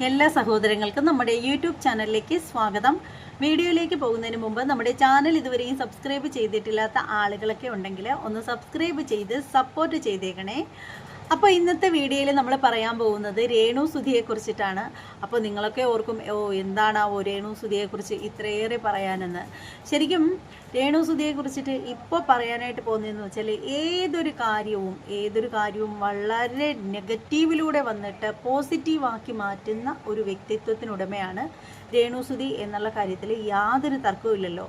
എല്ലാ സഹോദരങ്ങൾക്കും നമ്മുടെ യൂട്യൂബ് ചാനലിലേക്ക് സ്വാഗതം. വീഡിയോയിലേക്ക് പോകുന്നതിന് മുമ്പ് നമ്മുടെ ചാനൽ ഇതുവരെയും സബ്സ്ക്രൈബ് ചെയ്തിട്ടില്ലാത്ത ആളുകളൊക്കെ ഉണ്ടെങ്കിൽ ഒന്ന് സബ്സ്ക്രൈബ് ചെയ്ത് സപ്പോർട്ട് ചെയ്തേക്കണേ. അപ്പോൾ ഇന്നത്തെ വീഡിയോയിൽ നമ്മൾ പറയാൻ പോകുന്നത് രേണു സുധിയെ കുറിച്ചിട്ടാണ്. അപ്പോൾ നിങ്ങളൊക്കെ ഓർക്കും ഓ എന്താണ് ആ രേണു സുധിയെ കുറിച്ച് ഇത്രയേറെ പറയാനെന്ന്. ശരിക്കും രേണു സുധിയെ കുറിച്ചിട്ട് ഇപ്പോൾ പറയാനായിട്ട് പോകുന്നതെന്ന് വെച്ചാൽ ഏതൊരു കാര്യവും ഏതൊരു കാര്യവും വളരെ നെഗറ്റീവിലൂടെ വന്നിട്ട് പോസിറ്റീവാക്കി മാറ്റുന്ന ഒരു വ്യക്തിത്വത്തിനുടമയാണ് രേണു സുധി എന്നുള്ള കാര്യത്തിൽ യാതൊരു തർക്കവുമില്ലല്ലോ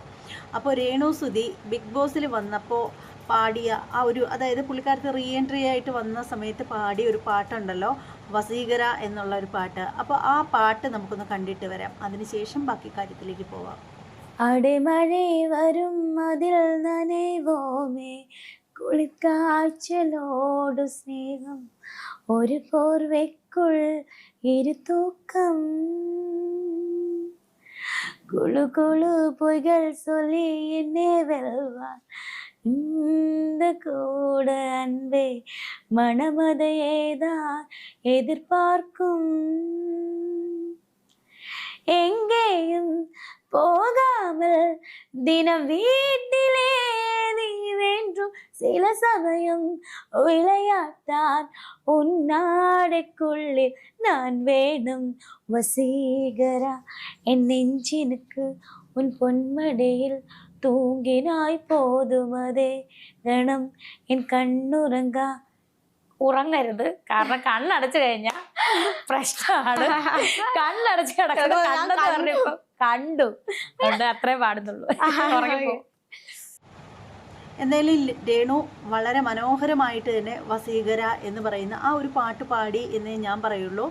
അപ്പോൾ രേണു സുധി ബിഗ് ബോസിൽ വന്നപ്പോൾ പാടിയ ആ ഒരു അതായത് പുള്ളിക്കാരത്ത് റീ എൻട്രി ആയിട്ട് വന്ന സമയത്ത് പാടിയ ഒരു പാട്ടുണ്ടല്ലോ വസീകര എന്നുള്ള ഒരു പാട്ട് അപ്പോൾ ആ പാട്ട് നമുക്കൊന്ന് കണ്ടിട്ട് വരാം അതിനുശേഷം ബാക്കി കാര്യത്തിലേക്ക് പോവാം അടിമഴை വരും അതിൽ നനൈവോമേ കുളിക്കാഴ്ചലോടു സ്നേഹം ഒരു പോർവയ്ക്കുൾ ഇരുത്തൂക്കം குழு குழு பொய்கள் சொல்லி என்னே வெல்வார் இந்த கூட அன்பே மனமதையேதான் எதிர்பார்க்கும்? எங்கேயும் போகாமல் தினம் வீட்டிலே நீ வேண்டும் சில சமயம் விளையாட்டான் உன்னாடைக்குள்ளில் நான் வேணும். வசீகரா என் நெஞ்சினுக்கு உன் பொன்மடையில் തൂങ്ങിനായി പോതുമതേ. ഗണം എൻ കണ്ണുറങ്ക. ഉറങ്ങരുത്. കാരണം കണ്ണടച്ചു കഴിഞ്ഞാൽ പ്രശ്നമാണ്. കണ്ണടച്ച് കിടക്കുന്നത് കണ്ടെന്ന്. പറഞ്ഞപ്പോ കണ്ടു. അതുകൊണ്ട് അത്രേ പാടുന്നുള്ളൂ. ഉറങ്ങിപ്പോ. എന്തായാലും രേണു വളരെ മനോഹരമായിട്ട് തന്നെ വസീകര എന്ന് പറയുന്ന ആ ഒരു പാട്ട് പാടി എന്നേ ഞാൻ പറയുള്ളൂ.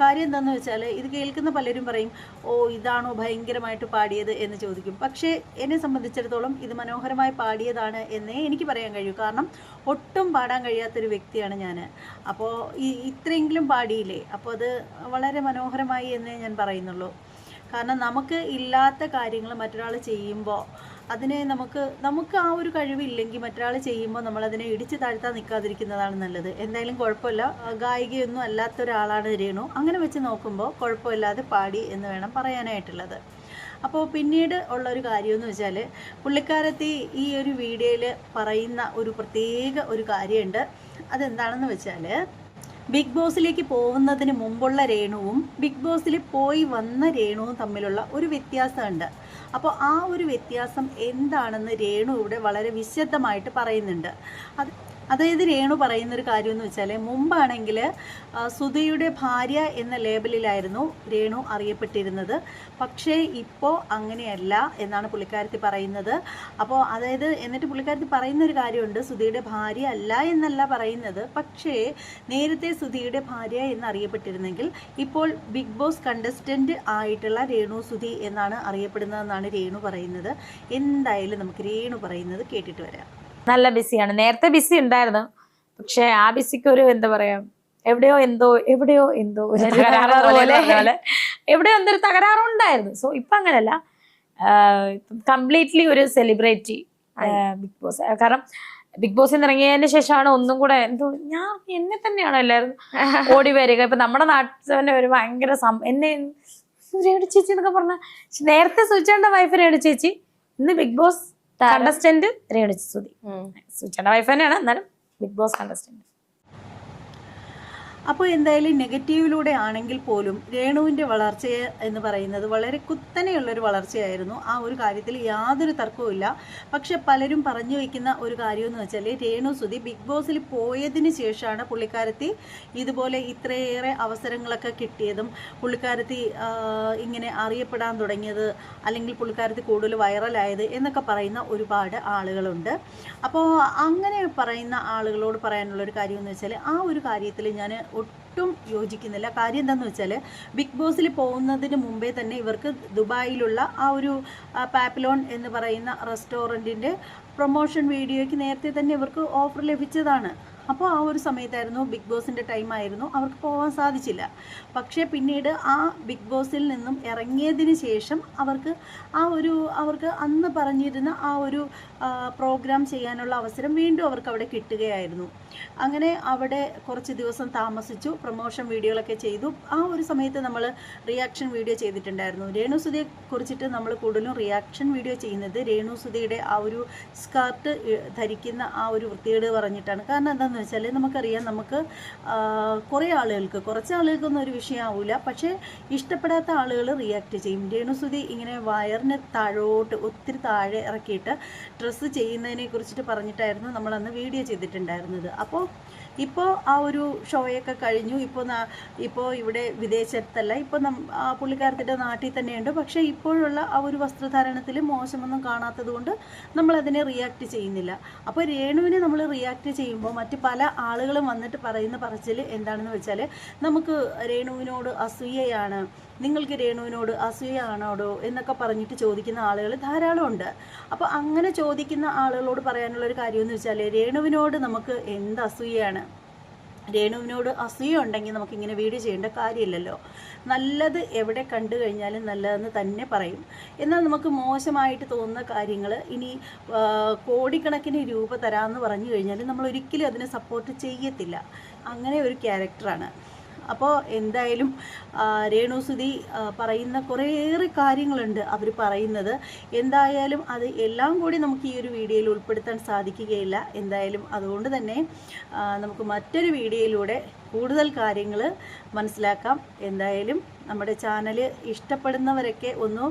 കാര്യം എന്താണെന്ന് വെച്ചാൽ ഇത് കേൾക്കുന്ന പലരും പറയും ഓ ഇതാണോ ഭയങ്കരമായിട്ട് പാടിയത്? എന്ന് ചോദിക്കും. പക്ഷേ എന്നെ സംബന്ധിച്ചിടത്തോളം ഇത് മനോഹരമായി പാടിയതാണ് എന്നേ എനിക്ക് പറയാൻ കഴിയൂ. കാരണം ഒട്ടും പാടാൻ കഴിയാത്തൊരു വ്യക്തിയാണ് ഞാൻ അപ്പോൾ ഈ ഇത്രയെങ്കിലും പാടിയില്ലേ? അപ്പോൾ അത് വളരെ മനോഹരമായി എന്നേ ഞാൻ പറയുന്നുള്ളൂ. കാരണം നമുക്ക് ഇല്ലാത്ത കാര്യങ്ങൾ മറ്റൊരാൾ ചെയ്യുമ്പോൾ അതിനെ നമുക്ക് നമുക്ക് ആ ഒരു കഴിവില്ലെങ്കിൽ മറ്റൊരാൾ ചെയ്യുമ്പോൾ നമ്മൾ അതിനെ ഇടിച്ച് താഴ്ത്താൻ നിൽക്കാതിരിക്കുന്നതാണ് നല്ലത്. എന്തായാലും കുഴപ്പമില്ല. ഗായികയൊന്നും അല്ലാത്ത ഒരാളാണ് രേണു. അങ്ങനെ വെച്ച് നോക്കുമ്പോൾ കുഴപ്പമില്ലാതെ പാടി എന്ന് വേണം പറയാനായിട്ടുള്ളത്. അപ്പോൾ പിന്നീട് ഉള്ള ഒരു കാര്യമെന്ന് വെച്ചാൽ പുള്ളിക്കാരത്തി ഈ ഒരു വീഡിയോയിൽ പറയുന്ന ഒരു പ്രത്യേക ഒരു കാര്യമുണ്ട്. അതെന്താണെന്ന് വെച്ചാൽ ബിഗ് ബോസിലേക്ക് പോകുന്നതിന് മുമ്പുള്ള രേണുവും ബിഗ് ബോസിൽ പോയി വന്ന രേണുവും തമ്മിലുള്ള ഒരു വ്യത്യാസമുണ്ട്. അപ്പോൾ ആ ഒരു വ്യത്യാസം എന്താണെന്ന് രേണു ഇവിടെ വളരെ വിശദമായിട്ട് പറയുന്നുണ്ട്. അത് അതായത് രേണു പറയുന്ന ഒരു കാര്യം എന്ന് വെച്ചാൽ മുമ്പാണെങ്കിൽ സുധയുടെ ഭാര്യ എന്ന ലേബലിലായിരുന്നു രേണു അറിയപ്പെട്ടിരുന്നത്. പക്ഷേ ഇപ്പോൾ അങ്ങനെയല്ല എന്നാണ് പുള്ളിക്കാരത്തി പറയുന്നത്. അപ്പോൾ അതായത് എന്നിട്ട് പുള്ളിക്കാരത്തി പറയുന്ന ഒരു കാര്യമുണ്ട് സുധയുടെ ഭാര്യ അല്ല എന്നല്ല പറയുന്നത്. പക്ഷേ നേരത്തെ സുധയുടെ ഭാര്യ എന്നറിയപ്പെട്ടിരുന്നെങ്കിൽ ഇപ്പോൾ ബിഗ് ബോസ് കണ്ടസ്റ്റന്റ് ആയിട്ടുള്ള രേണു സുധി എന്നാണ് അറിയപ്പെടുന്നതെന്നാണ് രേണു പറയുന്നത്. എന്തായാലും നമുക്ക് രേണു പറയുന്നത് കേട്ടിട്ട് വരാം. നല്ല ബിസിയാണ്. നേരത്തെ ബിസി ഉണ്ടായിരുന്നു. പക്ഷെ ആ ബിസിക്ക് ഒരു എന്താ പറയാ എവിടെയോ എന്തോ എവിടെയോ എന്തോ ഒരു ഒരു തകരാറ് ഉണ്ടായിരുന്നു പോലെ. എവിടെയോ എന്തൊരു തകരാറുണ്ടായിരുന്നു സോ ഇപ്പൊ അങ്ങനല്ല. കംപ്ലീറ്റ്ലി ഒരു സെലിബ്രിറ്റി ബിഗ് ബോസ്. കാരണം ബിഗ് ബോസിൽ നിന്ന് ഇറങ്ങിയതിന് ശേഷമാണ് ഒന്നും കൂടെ എന്തോ ഞാൻ എന്നെ തന്നെയാണോ എല്ലാവരും ഓടി വരിക? ഇപ്പൊ നമ്മുടെ നാട്ടിൽ തന്നെ ഒരു ഭയങ്കര എന്നെ സൂര്യയുടെ ചേച്ചി എന്നൊക്കെ പറഞ്ഞ നേരത്തെ സൂചിച്ചേണ്ട വൈഫ് രേണു ചേച്ചി. ഇന്ന് Bigg Boss contestant Renu Sudhi സുചേണ്ട wife തന്നെയാണ്. എന്നാലും ബിഗ് ബോസ് കണ്ടസ്റ്റന്റ് അപ്പോൾ എന്തായാലും നെഗറ്റീവിലൂടെ ആണെങ്കിൽ പോലും രേണുവിന്റെ വളർച്ച എന്ന് പറയുന്നത് വളരെ കുത്തനെയുള്ളൊരു വളർച്ചയായിരുന്നു. ആ ഒരു കാര്യത്തിൽ യാതൊരു തർക്കവുമില്ല പക്ഷെ പലരും പറഞ്ഞു വയ്ക്കുന്ന ഒരു കാര്യമെന്ന് വെച്ചാൽ രേണു സുധി ബിഗ് ബോസിൽ പോയതിന് ശേഷമാണ് പുള്ളിക്കാരത്തി ഇതുപോലെ ഇത്രയേറെ അവസരങ്ങളൊക്കെ കിട്ടിയതും പുള്ളിക്കാരത്തി ഇങ്ങനെ അറിയപ്പെടാൻ തുടങ്ങിയത് അല്ലെങ്കിൽ പുള്ളിക്കാരത്തി കൂടുതൽ വൈറലായത് എന്നൊക്കെ പറയുന്ന ഒരുപാട് ആളുകളുണ്ട്. അപ്പോൾ അങ്ങനെ പറയുന്ന ആളുകളോട് പറയാനുള്ളൊരു കാര്യം എന്ന് വെച്ചാൽ ആ ഒരു കാര്യത്തിൽ ഞാൻ ഒട്ടും യോജിക്കുന്നില്ല. കാര്യം എന്താണെന്ന് വെച്ചാൽ ബിഗ് ബോസിൽ പോകുന്നതിന് മുമ്പേ തന്നെ ഇവർക്ക് ദുബായിലുള്ള ആ ഒരു പാപ്പിലോൺ എന്ന് പറയുന്ന റെസ്റ്റോറന്റിന്റെ പ്രൊമോഷൻ വീഡിയോയ്ക്ക് നേരത്തെ തന്നെ ഇവർക്ക് ഓഫർ ലഭിച്ചതാണ്. അപ്പോൾ ആ ഒരു സമയത്തായിരുന്നു ബിഗ് ബോസിന്റെ ടൈമായിരുന്നു അവർക്ക് പോകാൻ സാധിച്ചില്ല. പക്ഷേ പിന്നീട് ആ ബിഗ് ബോസിൽ നിന്നും ഇറങ്ങിയതിന് ശേഷം അവർക്ക് ആ ഒരു അവർക്ക് അന്ന് പറഞ്ഞിരുന്ന ആ ഒരു പ്രോഗ്രാം ചെയ്യാനുള്ള അവസരം വീണ്ടും അവർക്ക് അവിടെ കിട്ടുകയായിരുന്നു. അങ്ങനെ അവിടെ കുറച്ച് ദിവസം താമസിച്ചു പ്രൊമോഷൻ വീഡിയോകളൊക്കെ ചെയ്തു. ആ ഒരു സമയത്ത് നമ്മൾ റിയാക്ഷൻ വീഡിയോ ചെയ്തിട്ടുണ്ടായിരുന്നു. രേണുസുതിയെ കുറിച്ചിട്ട് നമ്മൾ കൂടുതലും റിയാക്ഷൻ വീഡിയോ ചെയ്യുന്നത് രേണുസുതിയുടെ ആ ഒരു സ്കർട്ട് ധരിക്കുന്ന ആ ഒരു വൃത്തികേട് പറഞ്ഞിട്ടാണ്. കാരണം എന്താണെന്ന് വെച്ചാൽ നമുക്കറിയാം നമുക്ക് കുറേ ആളുകൾക്ക് കുറച്ച് ആളുകൾക്കൊന്നും ഒരു വിഷയമാവില്ല പക്ഷേ ഇഷ്ടപ്പെടാത്ത ആളുകൾ റിയാക്ട് ചെയ്യും. രേണുസുതി ഇങ്ങനെ വയറിന് താഴോട്ട് ഒത്തിരി താഴെ ഇറക്കിയിട്ട് ഡ്രസ്സ് ചെയ്യുന്നതിനെ കുറിച്ചിട്ട് പറഞ്ഞിട്ടായിരുന്നു നമ്മളന്ന് വീഡിയോ ചെയ്തിട്ടുണ്ടായിരുന്നത്. അപ്പോൾ ഇപ്പോൾ ആ ഒരു ഷോയൊക്കെ കഴിഞ്ഞു. ഇപ്പോൾ ഇപ്പോൾ ഇവിടെ വിദേശത്തല്ല. ഇപ്പോൾ പുള്ളിക്കാരത്തിന്റെ നാട്ടിൽ തന്നെയുണ്ട്. പക്ഷേ ഇപ്പോഴുള്ള ആ ഒരു വസ്ത്രധാരണത്തിൽ മോശമൊന്നും കാണാത്തത് കൊണ്ട് നമ്മളതിനെ റിയാക്ട് ചെയ്യുന്നില്ല. അപ്പോൾ രേണുവിനെ നമ്മൾ റിയാക്ട് ചെയ്യുമ്പോൾ മറ്റ് പല ആളുകളും വന്നിട്ട് പറയുന്ന പറച്ചിൽ എന്താണെന്ന് വെച്ചാൽ നമുക്ക് രേണുവിനോട് അസൂയയാണ്. നിങ്ങൾക്ക് രേണുവിനോട് അസൂയാണോടോ എന്നൊക്കെ പറഞ്ഞിട്ട് ചോദിക്കുന്ന ആളുകൾ ധാരാളമുണ്ട്. അപ്പോൾ അങ്ങനെ ചോദിക്കുന്ന ആളുകളോട് പറയാനുള്ള ഒരു കാര്യം എന്ന് വെച്ചാൽ രേണുവിനോട് നമുക്ക് എന്ത് അസൂയയാണ് രേണുവിനോട് അസൂയ ഉണ്ടെങ്കിൽ നമുക്കിങ്ങനെ വീഡിയോ ചെയ്യേണ്ട കാര്യമില്ലല്ലോ. നല്ലത് എവിടെ കണ്ടു കഴിഞ്ഞാലും നല്ലതെന്ന് തന്നെ പറയും. എന്നാൽ നമുക്ക് മോശമായിട്ട് തോന്നുന്ന കാര്യങ്ങൾ ഇനി കോടിക്കണക്കിന് രൂപ തരാമെന്ന് പറഞ്ഞു കഴിഞ്ഞാൽ നമ്മൾ ഒരിക്കലും അതിനെ സപ്പോർട്ട് ചെയ്യത്തില്ല. അങ്ങനെ ഒരു ക്യാരക്ടറാണ് അപ്പോൾ എന്തായാലും രേണുസുതി പറയുന്ന കുറേയേറെ കാര്യങ്ങളുണ്ട് അവർ പറയുന്നത്. എന്തായാലും അത് എല്ലാം കൂടി നമുക്ക് ഈ ഒരു വീഡിയോയിൽ ഉൾപ്പെടുത്താൻ സാധിക്കുകയില്ല. എന്തായാലും അതുകൊണ്ട് തന്നെ നമുക്ക് മറ്റൊരു വീഡിയോയിലൂടെ കൂടുതൽ കാര്യങ്ങൾ മനസ്സിലാക്കാം. എന്തായാലും നമ്മുടെ ചാനൽ ഇഷ്ടപ്പെടുന്നവരൊക്കെ ഒന്ന്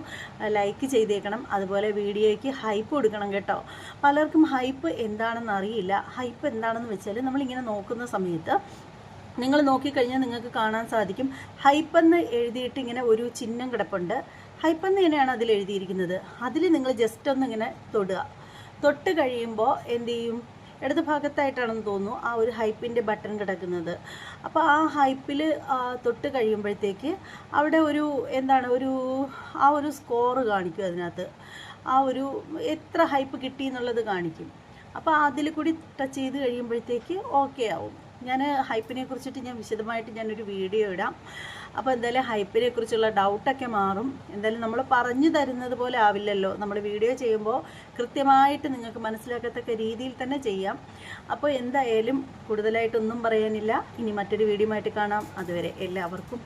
ലൈക്ക് ചെയ്തേക്കണം. അതുപോലെ വീഡിയോയ്ക്ക് ഹൈപ്പ് കൊടുക്കണം കേട്ടോ. പലർക്കും ഹൈപ്പ് എന്താണെന്ന് അറിയില്ല. ഹൈപ്പ് എന്താണെന്ന് വെച്ചാൽ നമ്മളിങ്ങനെ നോക്കുന്ന സമയത്ത് നിങ്ങൾ നോക്കിക്കഴിഞ്ഞാൽ നിങ്ങൾക്ക് കാണാൻ സാധിക്കും. ഹൈപ്പെന്ന് എഴുതിയിട്ട് ഇങ്ങനെ ഒരു ചിഹ്നം കിടപ്പുണ്ട്. ഹൈപ്പെന്ന് തന്നെയാണ് അതിൽ എഴുതിയിരിക്കുന്നത്? അതിൽ നിങ്ങൾ ജസ്റ്റ് ഒന്ന് ഇങ്ങനെ തൊടുക. തൊട്ട് കഴിയുമ്പോൾ എന്ത് ചെയ്യും? ഇടത് ഭാഗത്തായിട്ടാണെന്ന് തോന്നുന്നു ആ ഒരു ഹൈപ്പിന്റെ ബട്ടൺ കിടക്കുന്നത്. അപ്പോൾ ആ ഹൈപ്പിൽ തൊട്ട് കഴിയുമ്പോഴത്തേക്ക് അവിടെ ഒരു എന്താണ് ഒരു ആ ഒരു സ്കോറ് കാണിക്കും അതിനകത്ത്. ആ ഒരു എത്ര ഹൈപ്പ് കിട്ടി എന്നുള്ളത് കാണിക്കും. അപ്പോൾ അതിൽ കൂടി ടച്ച് ചെയ്ത് കഴിയുമ്പോഴത്തേക്ക് ഓക്കെ ആവും. ഞാൻ ഹൈപ്പിനെ കുറിച്ചിട്ട് ഞാൻ വിശദമായിട്ട് ഞാനൊരു വീഡിയോ ഇടാം. അപ്പോൾ എന്തായാലും ഹൈപ്പിനെ കുറിച്ചുള്ള ഡൗട്ടൊക്കെ മാറും. എന്തായാലും നമ്മൾ പറഞ്ഞു തരുന്നത് പോലെ ആവില്ലല്ലോ. നമ്മൾ വീഡിയോ ചെയ്യുമ്പോൾ കൃത്യമായിട്ട് നിങ്ങൾക്ക് മനസ്സിലാക്കത്തക്ക രീതിയിൽ തന്നെ ചെയ്യാം. അപ്പോൾ എന്തായാലും കൂടുതലായിട്ടൊന്നും പറയാനില്ല. ഇനി മറ്റൊരു വീഡിയോ ആയിട്ട് കാണാം. അതുവരെ എല്ലാവർക്കും